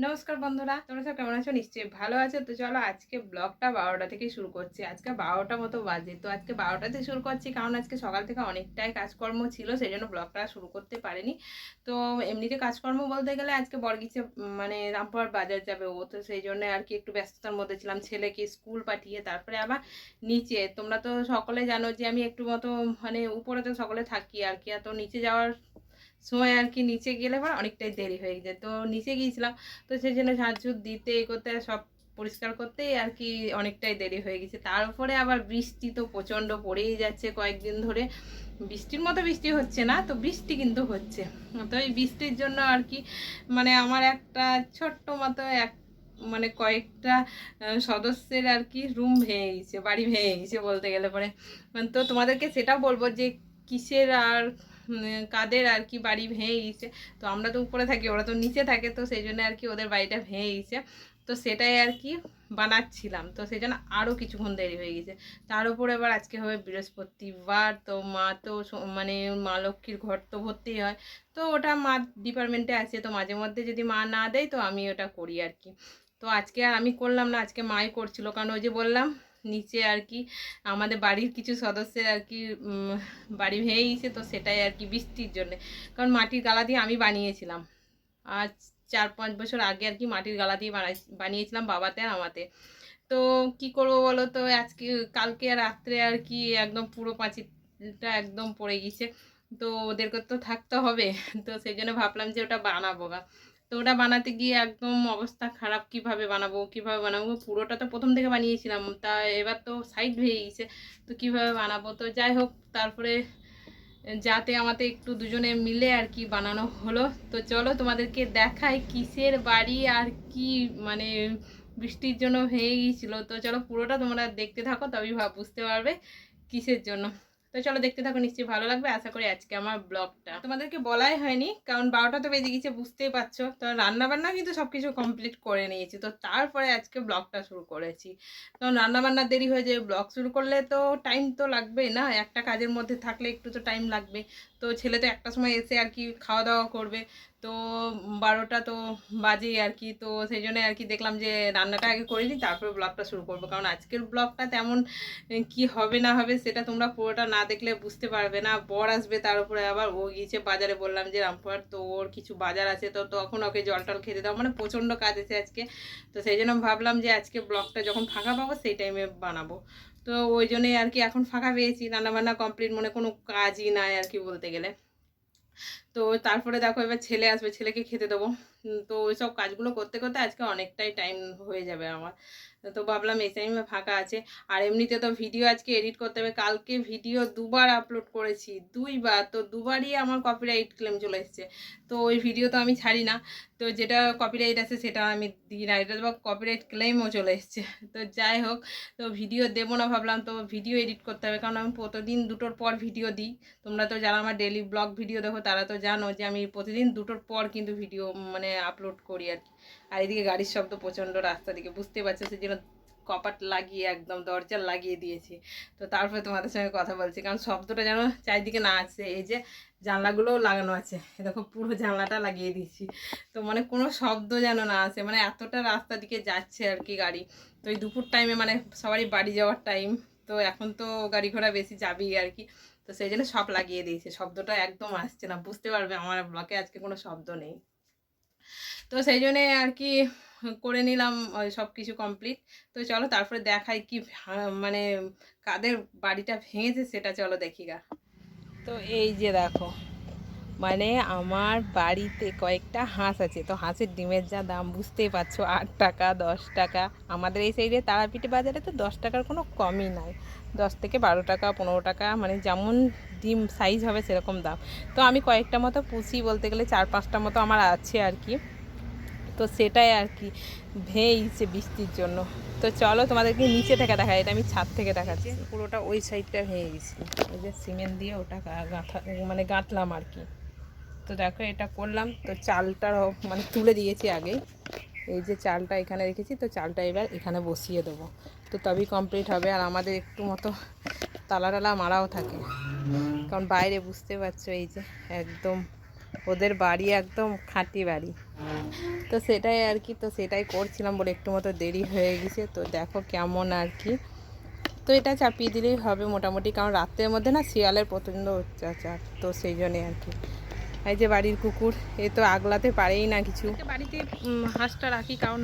নমস্কার বন্ধুরা তোমরা সব কেমন আছো? নিশ্চয়ই ভালো আছো। তো চলো আজকে ব্লগটা বারোটা থেকে শুরু করছি। আজকে বারোটা মতো বাজে। তো আজকে বারোটাতে শুরু করছি কারণ আজকে সকাল থেকে অনেকটাই কাজকর্ম ছিল সেই জন্য ব্লগটা শুরু করতে পারিনি। তো এমনিতে কাজকর্ম বলতে গেলে আজকে বরগিছে উম, মানে রামপুরহাট বাজার যাবে ও তো সেই জন্য আর কি একটু ব্যস্ততার মধ্যে ছিলাম। ছেলেকে স্কুল পাঠিয়ে তারপরে আবার নিচে। তোমরা তো সকলে জানো যে আমি একটু মতো মানে উপরে তো সকলে থাকি আর কি। আর তো নিচে যাওয়ার সময় আর কি নিচে গেলে পর অনেকটাই দেরি হয়ে যায়। তো নিচে গিয়েছিলাম, তো সেই জন্য ঝাড়ঝুট দিতে এ করতে সব পরিষ্কার করতেই আর কি অনেকটাই দেরি হয়ে গেছে। তার উপরে আবার বৃষ্টি তো প্রচণ্ড পড়েই যাচ্ছে কয়েকদিন ধরে। বৃষ্টির মতো বৃষ্টি হচ্ছে না, তো বৃষ্টি কিন্তু হচ্ছে। তো এই বৃষ্টির জন্য আর কি মানে আমার একটা ছোট্ট মতো এক মানে কয়েকটা সদস্যের আর কি রুম ভেঙে গেছে, বাড়ি ভেঙে গেছে বলতে গেলে পরে। তো তোমাদেরকে সেটাও বলব যে কিসের আর কাদের আর কি বাড়ি ভেঙে গেছে তো আমরা তো উপরে থাকি, ওরা তো নিচে থাকে, তো সেই জন্য আর কি ওদের বাড়িটা ভেঙে গেছে তো সেটাই আর কি বানাচ্ছিলাম। তো সেই জন্য আরও কিছুক্ষণ দেরি হয়ে গেছে তার উপরে এবার আজকে হবে বৃহস্পতিবার। তো মা তো মানে মা লক্ষ্মীর ঘর তো ভর্তি হয়। তো ওটা মা ডিপার্টমেন্টে আছে। তো মাঝে মধ্যে যদি মা না দেয়, তো আমি ওটা করি আর কি। তো আজকে আর আমি করলাম না, আজকে মাই করছিল। কারণ ওই যে বললাম নিচে আর কি আমাদের বাড়ির কিছু সদস্যের আর কি বাড়ি ভেঙে গেছে তো সেটাই আর কি বৃষ্টির জন্য। কারণ মাটির গালা দিয়ে আমি বানিয়েছিলাম। আজ চার পাঁচ বছর আগে আর কি মাটির গালা দিয়ে বানাই, বানিয়েছিলাম বাবাতে আর আমাতে। তো কি করব বলো তো, আজকে, কালকে আর রাত্রে আর কি একদম পুরো পাঁচিলটা একদম পড়ে গেছে তো ওদেরকে তো থাকতে হবে। তো সেই জন্য ভাবলাম যে ওটা বানাবো গা। তো ওটা বানাতে গিয়ে একদম অবস্থা খারাপ, কীভাবে বানাবো কীভাবে বানাবো? পুরোটা তো প্রথম থেকে বানিয়েছিলাম, তা এবার তো সাইড হয়ে গেছে তো কীভাবে বানাবো? তো যাই হোক, তারপরে যাতে আমাদের একটু দুজনে মিলে আর কি বানানো হলো। তো চলো তোমাদেরকে দেখাই কিসের বাড়ি আর কি মানে বৃষ্টির জন্য হয়ে গিয়েছিল। তো চলো পুরোটা তোমরা দেখতে থাকো, তবেই ভাব বুঝতে পারবে কিসের জন্য। তো চলো দেখতে থাকো, নিশ্চয়ই ভালো লাগবে। আশা করি আজকে আমার ব্লগটা। তোমাদেরকে বলাই হয়নি, কারণ বারোটা তো বেজে গেছে, বুঝতেই পারছ। তো রান্নাবান্না কিন্তু সব কিছু কমপ্লিট করে নিয়েছি। তো তারপরে আজকে ব্লগটা শুরু করেছি। কারণ রান্নাবান্নার দেরি হয়ে যায়, ব্লগ শুরু করলে তো টাইম তো লাগবে না। একটা কাজের মধ্যে থাকলে একটু তো টাইম লাগবে। তো ছেলে তো একটা সময় এসে আর কি খাওয়া দাওয়া করবে। তো বারোটা তো বাজেই আর কি। তো সেই জন্য আর কি দেখলাম যে রান্নাটা আগে করে নিই, তারপরে ব্লগটা শুরু করব। কারণ আজকের ব্লগটা তেমন কি হবে না হবে সেটা তোমরা পুরোটা না দেখলে বুঝতে পারবে না। বর আসবে তার উপরে আবার ও গিয়েছে বাজারে বললাম যে, রামপুরহাট তো ওর কিছু বাজার আছে তো তখন ওকে জল টল খেতে দাও। মানে প্রচণ্ড কাজ আছে আজকে। তো সেই জন্য ভাবলাম যে, আজকে ব্লগটা যখন ফাঁকা পাবো সেই টাইমে বানাবো। তো ওই জন্যই আর কি এখন ফাঁকা পেয়েছি। রান্নাবান্না কমপ্লিট মানে কোনো কাজই নাই আর কি বলতে গেলে। তো তারপরে দেখো এবার ছেলে আসবে, ছেলেকে খেতে দেবো। তো ওইসব কাজগুলো করতে করতে আজকে অনেকটাই টাইম হয়ে যাবে আমার। তো ভাবলাম এই টাইমে ফাঁকা আছে। আর এমনিতে তো ভিডিও আজকে এডিট করতে হবে। কালকে ভিডিও দুবার আপলোড করেছি, দুইবার। তো দুবারই আমার কপিরাইট ক্লেম চলে এসেছে। তো ওই ভিডিও তো আমি ছাড়ি না। তো যেটা কপিরাইট আছে সেটা আমি দিই না। এটা তো কপিরাইট ক্লেমও চলে এসেছে। তো যাই হোক, তো ভিডিও দেবো না ভাবলাম। তো ভিডিও এডিট করতে হবে। কারণ আমি প্রতিদিন দুটোর পর ভিডিও দিই। তোমরা তো যারা আমার ডেলি ব্লগ ভিডিও দেখো, তারা তো জানো যে আমি প্রতিদিন দুটোর পর কিন্তু ভিডিও মানে আপলোড করি আর কি। আর এদিকে গাড়ির শব্দ প্রচণ্ড রাস্তা দিকে। বুঝতে পারছ? জন্য কপাট লাগিয়ে একদম দরজা লাগিয়ে দিয়েছি। তো তারপরে তোমাদের সঙ্গে কথা বলছি, কারণ শব্দটা যেন চারিদিকে না আসে এই যে জানলাগুলোও লাগানো আছে দেখো পুরো জানলাটা লাগিয়ে দিয়েছি। তো মানে কোনো শব্দ যেন না আসে মানে এতটা রাস্তা দিকে যাচ্ছে আর কি গাড়ি। তো এই দুপুর টাইমে মানে সবারই বাড়ি যাওয়ার টাইম তো এখন তো গাড়ি ঘোড়া বেশি যাবেই আর কি। তো সেই জন্য সব লাগিয়ে দিয়েছে, শব্দটা একদম আসছে না, বুঝতে পারবে আমার ব্লকে আজকে কোনো শব্দ নেই। তো সেই জন্যে আর কি করে নিলাম সব কিছু কমপ্লিট তো চলো তারপরে দেখাই কি মানে কাদের বাড়িটা ভেঙেছে সেটা চলো দেখি গা। তো এই যে দেখো মানে আমার বাড়িতে কয়েকটা হাঁস আছে। তো হাঁসের ডিমের যা দাম বুঝতেই পারছ, আট টাকা, দশ টাকা। আমাদের এই সাইডে তারাপীঠে বাজারে তো দশ টাকার কোনো কমই নাই। দশ থেকে বারো টাকা, পনেরো টাকা মানে যেমন ডিম সাইজ হবে সেরকম দাম। তো আমি কয়েকটা মতো পুষি বলতে গেলে চার পাঁচটা মতো আমার আছে আর কি। তো সেটাই আর কি ভেয়েছে বৃষ্টির জন্য। তো চলো তোমাদেরকে নিচে থেকে দেখা এটা আমি ছাদ থেকে দেখাচ্ছি। পুরোটা ওই সাইডটা ভেঙে গেছি। ওই যে সিমেন্ট দিয়ে ওটা গাঁথা মানে গাঁথলাম আর কি। তো দেখো এটা করলাম তো চালটা মানে তুলে দিয়েছি আগে এই যে চালটা এখানে রেখেছি তো চালটা এবার এখানে বসিয়ে দেবো। তো তবেই কমপ্লিট হবে আর আমাদের একটু মতো তালা টালা মারাও থাকে। কারণ বাইরে বুঝতে পারছ এই যে একদম ওদের বাড়ি একদম খাঁটি বাড়ি। তো সেটাই আর কি, তো সেটাই করছিলাম বলে একটু মতো দেরি হয়ে গেছে। তো দেখো কেমন আর কি। তো এটা চাপিয়ে দিলেই হবে মোটামুটি, কারণ রাতের মধ্যে না শিয়ালের প্রচণ্ড অত্যাচার, তো সেই জন্যে আর কি। এই যে বাড়ির কুকুর, এ তো আগলাতে পারেই না কিছু। বাড়িতে হাঁসটা রাখি, কারণ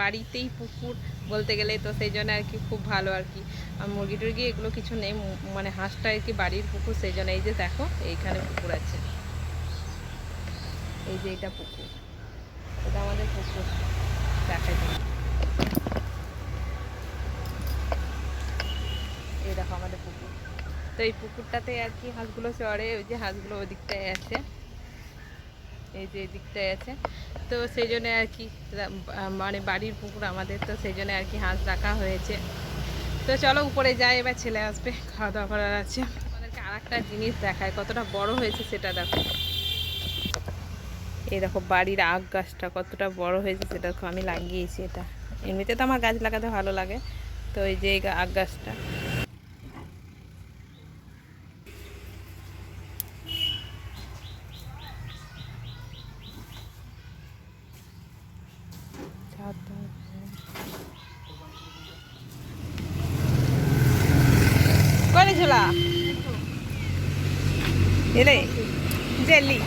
বাড়িতেই পুকুর বলতে গেলে, তো সেই জন্য আর কি খুব ভালো আর কি। আর মুরগি টুরগি এগুলো কিছু নেই মানে হাঁসটা আর কি বাড়ির পুকুর সেই জন্য এই যে দেখো, এইখানে পুকুর আছে। এই যে এটা পুকুর। এটা আমাদের পুকুর। দেখাই এই দেখো আমাদের পুকুর। তো এই পুকুরটাতে আর কি হাঁসগুলো চড়ে, ওই যে হাঁসগুলো ওই দিকটায় আছে। এই যে দিকটায় আছে। তো সেই জন্য আর কি মানে বাড়ির পুকুর আমাদের, তো সেই জন্য আর কি হাঁস রাখা হয়েছে। তো চলো উপরে যাই, এবার ছেলে আসবে, খাওয়া দাওয়া করার আছে। আমাদেরকে আর একটা জিনিস দেখায় কতটা বড় হয়েছে সেটা দেখো। এই দেখো বাড়ির আগ গাছটা কতটা বড় হয়েছে সেটা দেখো, আমি লাগিয়েছি এটা। এমনিতে তো আমার গাছ লাগাতে ভালো লাগে, তো এই যে আগ গাছটা। ঝোলা? এলে, জেলি।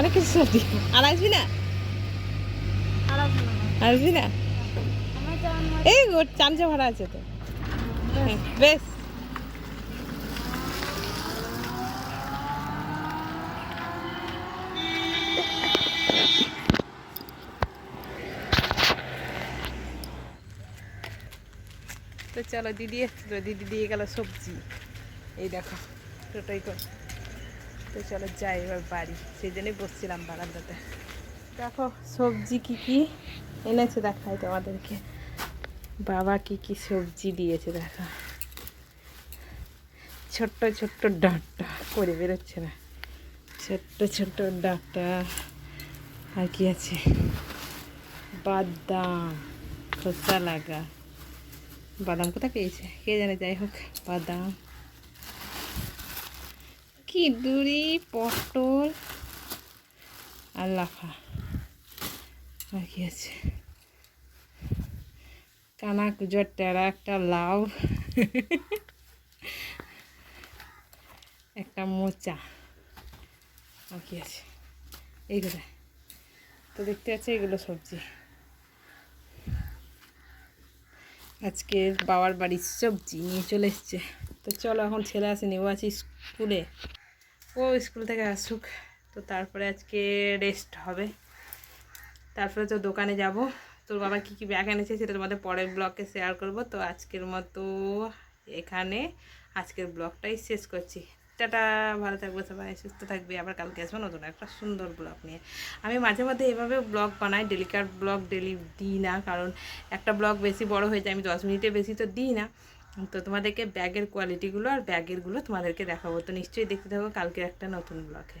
অনেক কিছু সবজি আর আসবি না? আসবি না। এই ওর চামচা ভরা আছে তো। বেশ। তো চলো দিদি এসছিল দিদি দিয়ে গেল সবজি। এই দেখো টোটোই করে তো চলো যাই এবার বাড়ি। সেই জন্যই বসছিলাম বারান্দাতে। দেখো, সবজি কি কি এনেছে দেখাই তোমাদেরকে। বাবা কি কি সবজি দিয়েছে দেখা। ছোট্ট ছোট্ট ডাঁটা করে বেরোচ্ছে না। ছোট্ট ছোট্ট ডাঁটা। আর কি আছে? বাদাম, খোসা লাগা। বাদাম কোথায় পেয়েছে? কে জানে? যাই হোক, বাদাম। কি দূরি, পটল আর লাফা। আর কি আছে? কানা কুজোর টেরা, একটা লাউ, একটা মোচা। আর কি আছে? এইগুলো তো দেখতে আছে এগুলো সবজি। আজকে বাবার বাড়ির সবজি নিয়ে চলে এসছে। তো চলো এখন ছেলে আসেনি, ও আছে স্কুলে। ও স্কুল থেকে আসুক। তো তারপরে আজকে রেস্ট হবে। তারপরে তো দোকানে যাব। তোর বাবা কী কী ব্যাগ এনেছে সেটা তোমাদের পরের ব্লগে শেয়ার করব। তো আজকের মতো এখানে আজকের ব্লগটাই শেষ করছি। টাটা, ভালো থাকবে সবাই, সুস্থ থাকবে। আবার কালকে আসব নতুন একটা সুন্দর ব্লগ নিয়ে। আমি মাঝে মধ্যে এভাবে ব্লগ বানাই ডেলিকার ব্লগ ডেলি দিই না। কারণ একটা ব্লগ বেশি বড় হয়ে যায়, আমি দশ মিনিটে বেশি তো দিই না। তো তোমাদেরকে ব্যাগের কোয়ালিটিগুলো আর ব্যাগেরগুলো তোমাদেরকে দেখাবো। তো নিশ্চয়ই দেখতে থাকো কালকে একটা নতুন ব্লগে